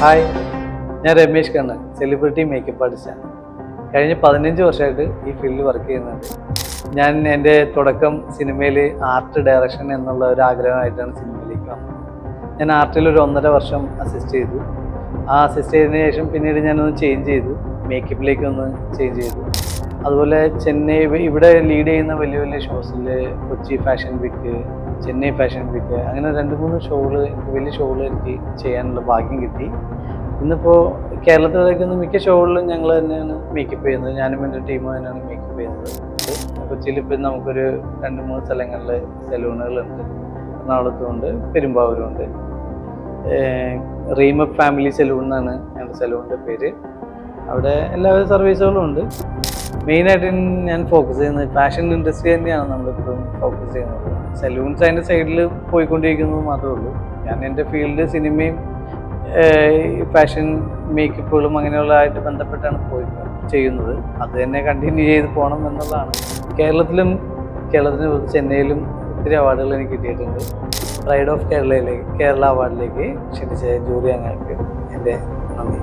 Hi ഞാൻ Ramesh Kannan celebrity makeup ആർട്ടിസ്റ്റാണ് കഴിഞ്ഞ പതിനഞ്ച് വർഷമായിട്ട് ഈ ഫീൽഡിൽ വർക്ക് ചെയ്യുന്നുണ്ട്. ഞാൻ എന്റെ തുടക്കം സിനിമയിൽ ആർട്ട് ഡയറക്ഷൻ എന്നുള്ള ഒരു ആഗ്രഹമായിട്ടാണ് സിനിമയിലേക്ക് വന്നത്. ഞാൻ ആർട്ടിൽ ഒരു ഒന്നര വർഷം അസിസ്റ്റ് ചെയ്തു. ആ അസിസ്റ്റ് ചെയ്തതിന് ശേഷം പിന്നീട് ഞാനൊന്ന് ചേഞ്ച് ചെയ്തു. മേക്കപ്പിലേക്ക് ഒന്ന് ചേഞ്ച് ചെയ്തു. അതുപോലെ ചെന്നൈ ഇവിടെ ലീഡ് ചെയ്യുന്ന വലിയ വലിയ ഷോസിൽ Kochi fashion week Chennai fashion week അങ്ങനെ രണ്ട് മൂന്ന് ഷോകൾ വലിയ ഷോകൾ എനിക്ക് ചെയ്യാനുള്ള ഭാഗ്യം കിട്ടി. ഇന്നിപ്പോൾ കേരളത്തിൽ നടക്കുന്ന മിക്ക ഷോകളിലും ഞങ്ങൾ തന്നെയാണ് മേക്കപ്പ് ചെയ്യുന്നത്. ഞാനും എന്റെ ടീമും തന്നെയാണ് മേക്കപ്പ് ചെയ്യുന്നത്. കൊച്ചിയിൽ ഇപ്പം നമുക്കൊരു രണ്ട് മൂന്ന് സ്ഥലങ്ങളിൽ സലൂണുകളുണ്ട്. എറണാകുളത്തുമുണ്ട് പെരുമ്പാവൂരുണ്ട്. റീമപ്പ് ഫാമിലി സലൂൺ എന്നാണ് ഞങ്ങളുടെ സലൂണിന്റെ പേര്. അവിടെ എല്ലാവിധ സർവീസുകളും ഉണ്ട്. മെയിനായിട്ട് ഞാൻ ഫോക്കസ് ചെയ്യുന്നത് ഫാഷൻ ഇൻഡസ്ട്രി തന്നെയാണ് നമ്മളിപ്പോഴും ഫോക്കസ് ചെയ്യുന്നത്. സലൂൺസ് അതിന്റെ സൈഡിൽ പോയിക്കൊണ്ടിരിക്കുന്നത് മാത്രമേ ഉള്ളൂ. ഞാൻ എന്റെ ഫീൽഡ് സിനിമയും ഫാഷൻ മേക്കപ്പുകളും അങ്ങനെയുള്ളതായിട്ട് ബന്ധപ്പെട്ടാണ് പോയി ചെയ്യുന്നത്. അത് തന്നെ കണ്ടിന്യൂ ചെയ്ത് പോകണം എന്നുള്ളതാണ്. കേരളത്തിലും കേരളത്തിന് ചെന്നൈയിലും ഒത്തിരി അവാർഡുകൾ എനിക്ക് കിട്ടിയിട്ടുണ്ട്. പ്രൈഡ് ഓഫ് കേരളയിലേക്ക് കേരള അവാർഡിലേക്ക് ക്ഷണിച്ച ജൂറി അംഗങ്ങൾക്ക് എന്റെ നന്ദി.